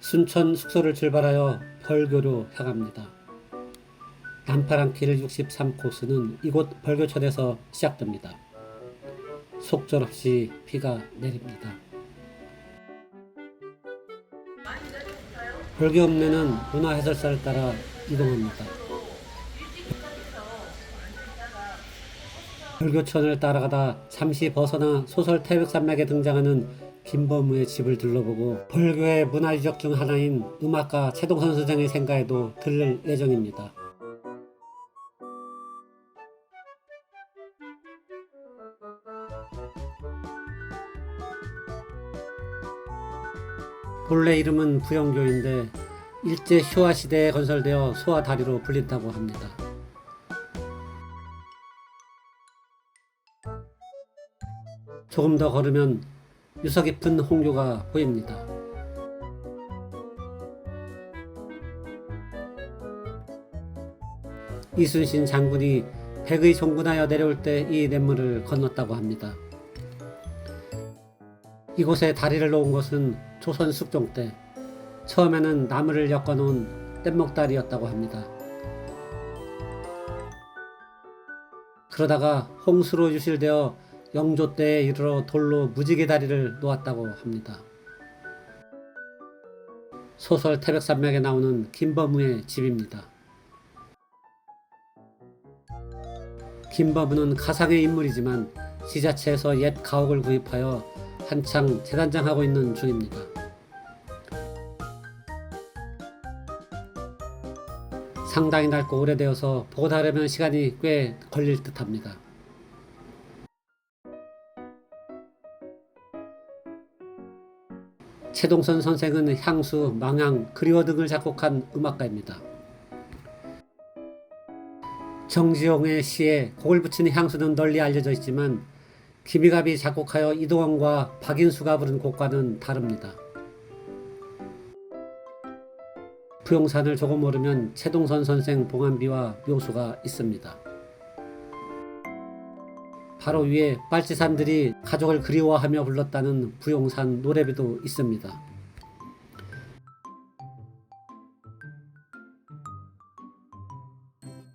순천 숙소를 출발하여 벌교로 향합니다. 남파랑길 63코스는 이곳 벌교천에서 시작됩니다. 속절없이 비가 내립니다. 벌교 읍내는 문화 해설사를 따라 이동합니다. 벌교천을 따라가다 잠시 벗어나 소설 태백산맥에 등장하는 김범우의 집을 둘러보고 벌교의 문화유적 중 하나인 음악가 최동선 선생의 생가에도 들를 예정입니다. 본래 이름은 부영교인데 일제 쇼와 시대에 건설되어 소와 다리로 불린다고 합니다. 조금 더 걸으면 유서 깊은 홍교가 보입니다. 이순신 장군이 백의 종군하여 내려올 때 이 냇물을 건넜다고 합니다. 이곳에 다리를 놓은 것은 조선 숙종 때 처음에는 나무를 엮어 놓은 뗏목다리였다고 합니다. 그러다가 홍수로 유실되어 영조 때에 이르러 돌로 무지개 다리를 놓았다고 합니다. 소설 태백산맥에 나오는 김범우의 집입니다. 김범우는 가상의 인물이지만 지자체에서 옛 가옥을 구입하여 한창 재단장하고 있는 중입니다. 상당히 낡고 오래되어서 보고 다르면 시간이 꽤 걸릴 듯합니다. 최동선 선생은 향수, 망향, 그리워 등을 작곡한 음악가입니다. 정지용의 시에 곡을 붙인 향수는 널리 알려져 있지만 김희갑이 작곡하여 이동원과 박인수가 부른 곡과는 다릅니다. 부용산을 조금 오르면 최동선 선생 봉안비와 묘수가 있습니다. 바로 위에 빨치산들이 가족을 그리워하며 불렀다는 부용산 노래비도 있습니다.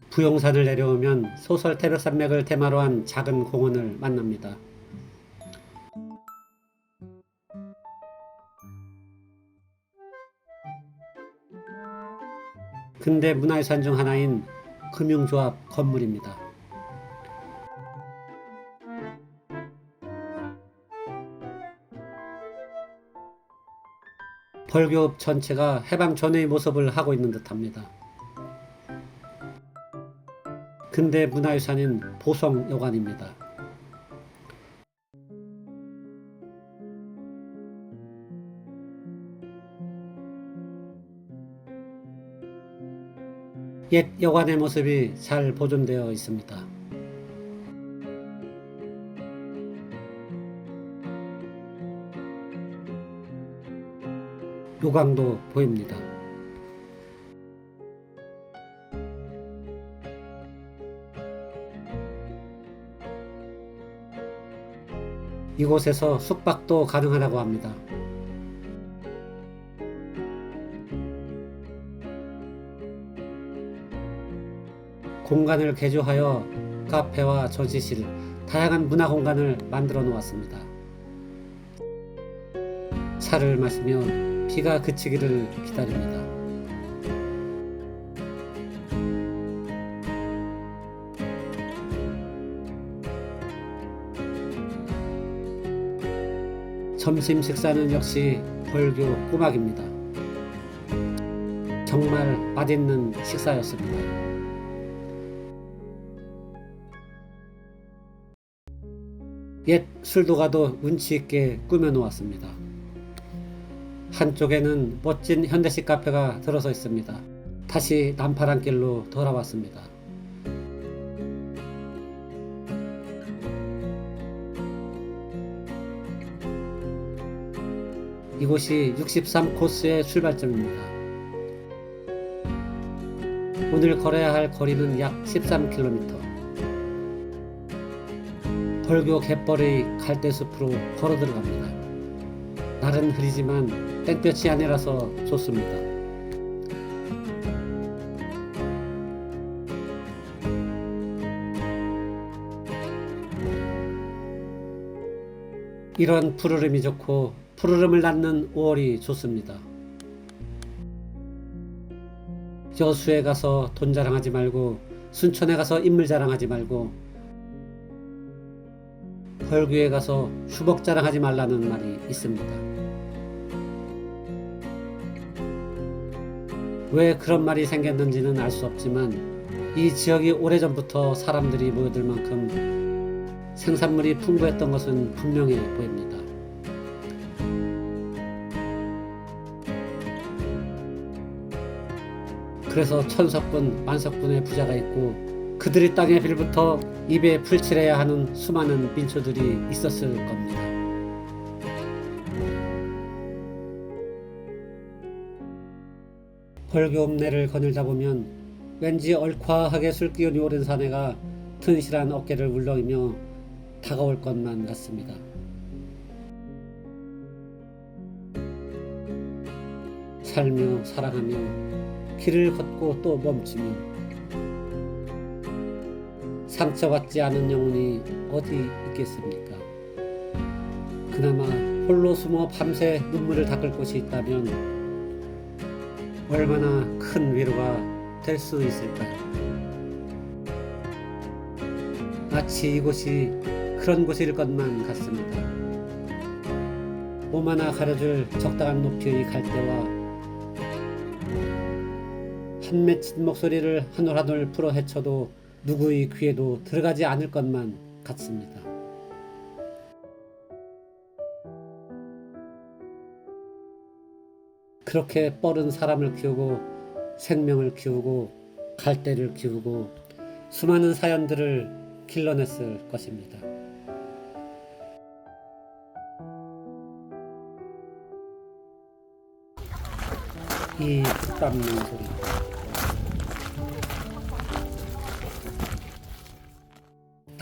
부용산을 내려오면 소설 태백산맥을 테마로 한 작은 공원을 만납니다. 근대 문화유산 중 하나인 금융조합 건물입니다. 벌교읍 전체가 해방 전의 모습을 하고 있는 듯합니다. 근대 문화유산인 보성여관입니다. 옛 여관의 모습이 잘 보존되어 있습니다. 요강도 보입니다. 이곳에서 숙박도 가능하다고 합니다. 공간을 개조하여 카페와 전시실, 다양한 문화 공간을 만들어 놓았습니다. 차를 마시며 비가 그치기를 기다립니다. 점심 식사는 역시 벌교 꼬막입니다. 정말 맛있는 식사였습니다. 옛 술도가도 운치 있게 꾸며 놓았습니다. 한쪽에는 멋진 현대식 카페가 들어서 있습니다. 다시 남파랑길로 돌아왔습니다. 이곳이 63코스의 출발점입니다. 오늘 걸어야 할 거리는 약 13km. 벌교 갯벌의 갈대숲으로 걸어 들어갑니다. 날은 흐리지만 땡볕이 아니라서 좋습니다. 이런 푸르름이 좋고 푸르름을 낳는 5월이 좋습니다. 여수에 가서 돈 자랑하지 말고 순천에 가서 인물 자랑하지 말고 벌교에 가서 수복 자랑하지 말라는 말이 있습니다. 왜 그런 말이 생겼는지는 알 수 없지만 이 지역이 오래전부터 사람들이 모여들 만큼 생산물이 풍부했던 것은 분명해 보입니다. 그래서 천석군, 만석군의 부자가 있고 그들이 땅에 빌부터 입에 풀칠해야 하는 수많은 민초들이 있었을 겁니다. 벌교읍내를 거닐다 보면 왠지 얼콰하게 술기운이 오른 사내가 튼실한 어깨를 울렁이며 다가올 것만 같습니다. 살며 사랑하며 길을 걷고 또 멈추며 상처받지 않은 영혼이 어디 있겠습니까? 그나마 홀로 숨어 밤새 눈물을 닦을 곳이 있다면 얼마나 큰 위로가 될 수 있을까요? 마치 이곳이 그런 곳일 것만 같습니다. 몸 하나 가려줄 적당한 높이의 갈대와 한 맺힌 목소리를 한올한올 풀어 헤쳐도 누구의 귀에도 들어가지 않을 것만 같습니다. 그렇게 뻘은 사람을 키우고 생명을 키우고 갈대를 키우고 수많은 사연들을 길러냈을 것입니다. 이흙 밟는 소리.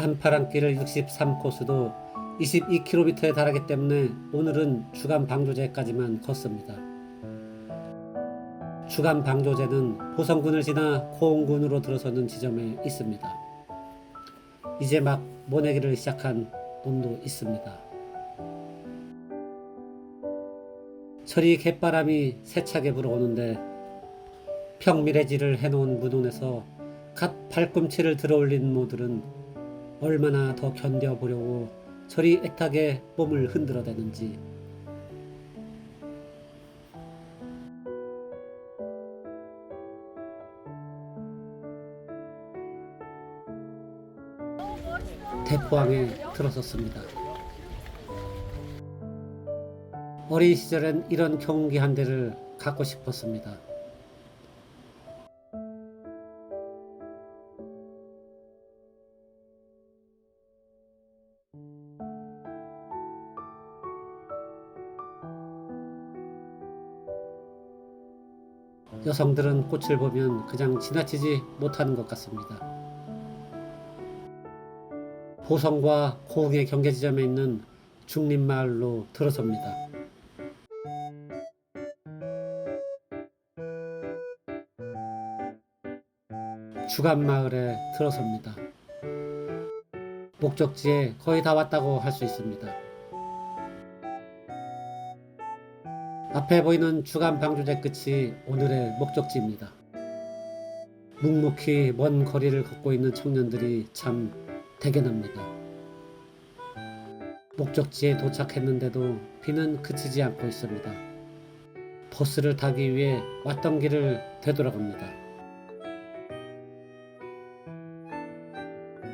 단파랑길을 63코스도 22km에 달하기 때문에 오늘은 주간 방조제까지만 걷습니다. 주간 방조제는 보성군을 지나 고흥군으로 들어서는 지점에 있습니다. 이제 막 모내기를 시작한 놈도 있습니다. 저리 갯바람이 세차게 불어오는데 평미래지를 해놓은 문온에서 갓 발꿈치를 들어올린 모들은 얼마나 더 견뎌보려고 저리 애타게 몸을 흔들어대는지 대포항에 들어섰습니다. 어린 시절엔 이런 경운기 한 대를 갖고 싶었습니다. 여성들은 꽃을 보면 그냥 지나치지 못하는 것 같습니다. 보성과 고흥의 경계 지점에 있는 중림마을로 들어섭니다. 주간마을에 들어섭니다. 목적지에 거의 다 왔다고 할 수 있습니다. 앞에 보이는 주간 방조제 끝이 오늘의 목적지입니다. 묵묵히 먼 거리를 걷고 있는 청년들이 참 대견합니다. 목적지에 도착했는데도 비는 그치지 않고 있습니다. 버스를 타기 위해 왔던 길을 되돌아갑니다.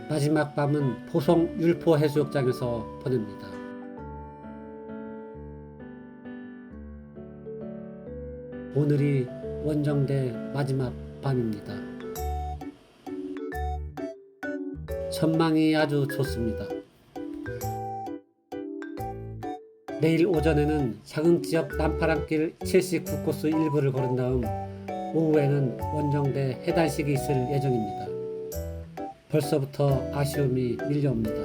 마지막 밤은 보성 율포 해수욕장에서 보냅니다. 오늘이 원정대 마지막 밤입니다. 전망이 아주 좋습니다. 내일 오전에는 작은 지역 남파랑길 79코스 일부를 걸은 다음 오후에는 원정대 해단식이 있을 예정입니다. 벌써부터 아쉬움이 밀려옵니다.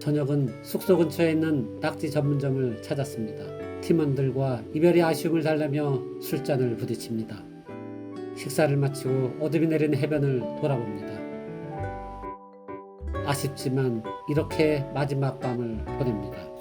저녁은 숙소 근처에 있는 낙지 전문점을 찾았습니다. 팀원들과 이별의 아쉬움을 달래며 술잔을 부딪힙니다. 식사를 마치고 어둠이 내린 해변을 돌아봅니다. 아쉽지만 이렇게 마지막 밤을 보냅니다.